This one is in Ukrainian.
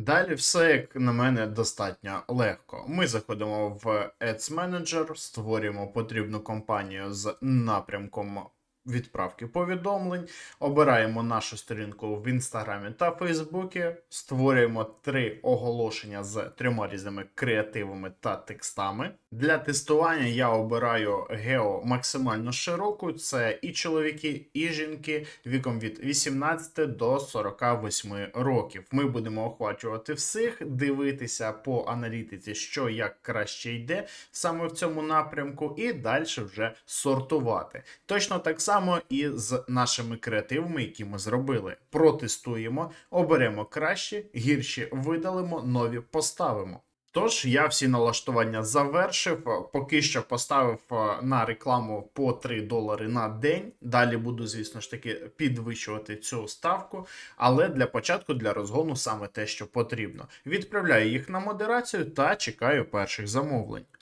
Далі все, як на мене, достатньо легко. Ми заходимо в Ads Manager, створюємо потрібну компанію з напрямком відправки повідомлень, обираємо нашу сторінку в інстаграмі та Фейсбуці, створюємо три оголошення з трьома різними креативами та текстами. Для тестування я обираю гео максимально широку. Це і чоловіки, і жінки віком від 18 до 48 років. Ми будемо охвачувати всіх, дивитися по аналітиці, що як краще йде саме в цьому напрямку, і далі вже сортувати. Точно так само і з нашими креативами, які ми зробили. Протестуємо, оберемо кращі, гірші видалимо, нові поставимо. Тож я всі налаштування завершив. Поки що поставив е, на рекламу по 3 долари на день. Далі буду, звісно ж таки, підвищувати цю ставку. Але для початку для розгону саме те, що потрібно. Відправляю їх на модерацію та чекаю перших замовлень.